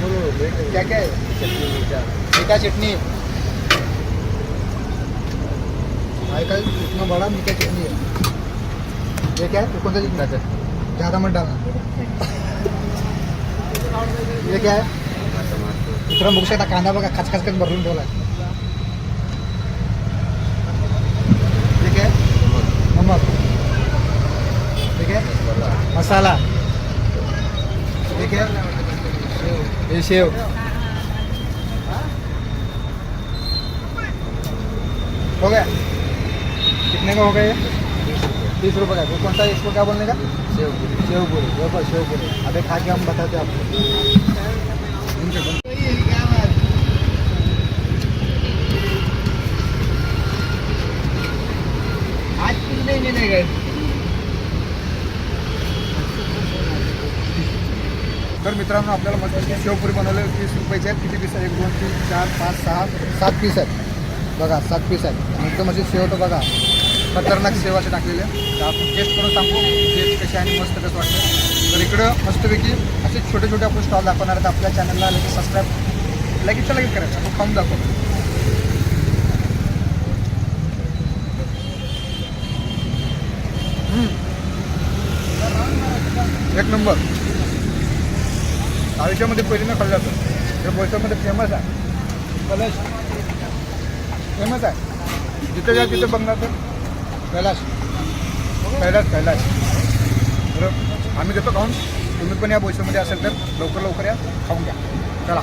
बोलो क्या क्या है मीठा चटनी भाई का इतना बड़ा मीठा चटनी है ये क्या है ये कौन सा चटनी है ज़्यादा मत डालना ये क्या है मित्रांनो बघू शकता कांदा बघा खच खच खच भरून ठेवला ये क्या है नमक ये क्या है मसाला. ये क्या है ये हो गया कितने का हो गया ये तीस रुपये का वो कौन सा इसको क्या बोलने का? शेवपुरी. शेवपुरी. सेव पूरी वो पर सेव पूरी खा के हम बताते हैं आपको आज कुछ नहीं मिलेगा तर मित्रांनो आपल्याला मस्त शेवपुरी बनवले तीस रुपयाचे आहेत किती पीस आहेत एक दोन तीन चार पाच सहा सात पीस आहेत. बघा सात पीस आहेत. एकदम अशी सेव तर बघा खतरनाक सेवा असे टाकलेले तर आपण टेस्ट करून सांगू. टेस्ट कशी आणि मस्त कसं वाटतं तर इकडं मस्तपैकी असे छोटे छोटे आपण स्टॉल दाखवणार आहेत. आपल्या चॅनलला लगेच सबस्क्राईब लगेचच्या लगेच करायचं आपण खाऊन दाखवतो एक नंबर. आयुष्यामध्ये पहिल्यांदा खाल्लं होतं. तर बोईसरमध्ये फेमस आहे. कलश. फेमस आहे. जिथं जा तिथं बघणार तर. कैलाश. कैलाश कैलाश. बरं आम्ही देतो खाऊन. तुम्ही पण या बोईसरमध्ये असेल तर लवकर लवकर या. खाऊन घ्या. चला.